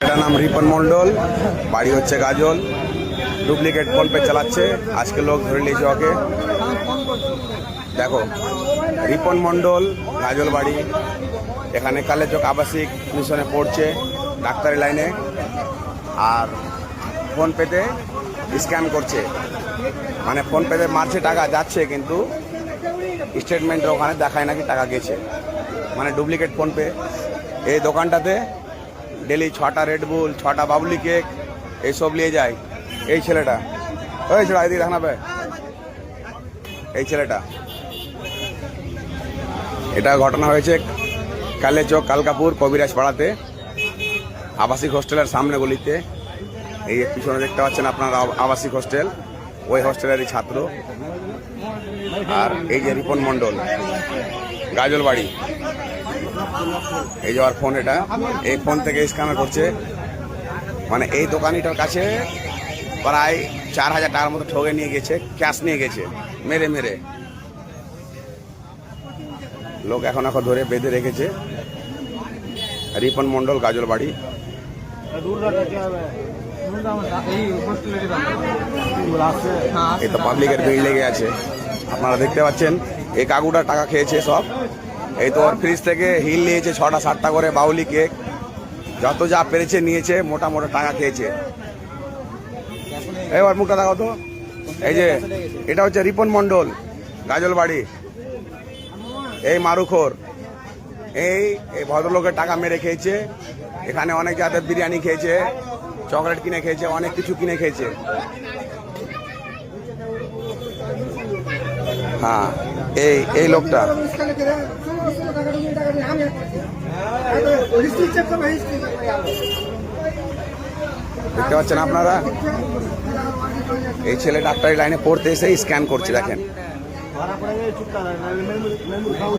এটার নাম রিপন মন্ডল বাড়ি হচ্ছে গাজল। ডুপ্লিকেট ফোন পে চালাচ্ছে, আজকে লোক ধরে নিয়েছে ওকে। দেখো, রিপন মন্ডল গাজল বাড়ি, এখানে কালেচক আবাসিক, মিশনে পড়ছে, ডাক্তারি লাইনে, আর ফোন পেতে স্ক্যাম করছে। মানে ফোন পেতে মারছে টাকা, যাচ্ছে কিন্তু স্টেটমেন্টের ওখানে দেখায় নাকি টাকা গেছে। মানে ডুপ্লিকেট ফোন পে। এই দোকানটাতে ডেলি ছটা রেড বুল ছটা বাবলি কেক এইসব নিয়ে যায়। এই ছেলেটা। ওই ছেলে এদিকে দেখানা বে এই ছেলেটা। এটা ঘটনা হয়েছে কালে চোখ কালকাপুর, কবিরাজ পাড়াতে, আবাসিক হোস্টেলের সামনে গলিতে। এই পিছনে দেখতে পাচ্ছেন আপনার আবাসিক হোস্টেল। ওই হোস্টেলেরই ছাত্র। আর এই যে রিপন মণ্ডল। গাজল বাড়ি এই যে আর ফোন এটা, এই ফোন থেকে স্ক্যানার করছে। মানে এই দোকানিটার কাছে প্রায় চার হাজার টাকার মতো ঠগে নিয়ে গেছে ক্যাশ নিয়ে গেছে, মেরে মেরে। লোক এখন এখন ধরে বেঁধে রেখেছে। রিপন মন্ডল গাজল বাড়ি এই তো পাবলিকের ভিড় লেগে আছে। আপনারা দেখতে পাচ্ছেন, এই কাকুটা টাকা খেয়েছে সব। এই তো ওর ফ্রিজ থেকে হিল নিয়েছে ছটা সাতটা করে বাউলি কেক যত যা পেরেছে নিয়েছে, মোটা মোটা টাকা খেয়েছে। এবার মুখটা দেখাও তো। এই যে, এটা হচ্ছে রিপন মণ্ডল, গাজল বাড়ি। এই মারুখোর। এই এই ভদ্রলোকের টাকা মেরে খেয়েছে। এখানে অনেক জাতের বিরিয়ানি খেয়েছে, চকলেট কিনে খেয়েছে, অনেক কিছু কিনে খেয়েছে। হ্যাঁ এই এই লোকটা। দেখতে পাচ্ছেন আপনারা? এই ছেলে ডাক্তারি লাইনে পড়তে এসে স্ক্যান করছে দেখেন।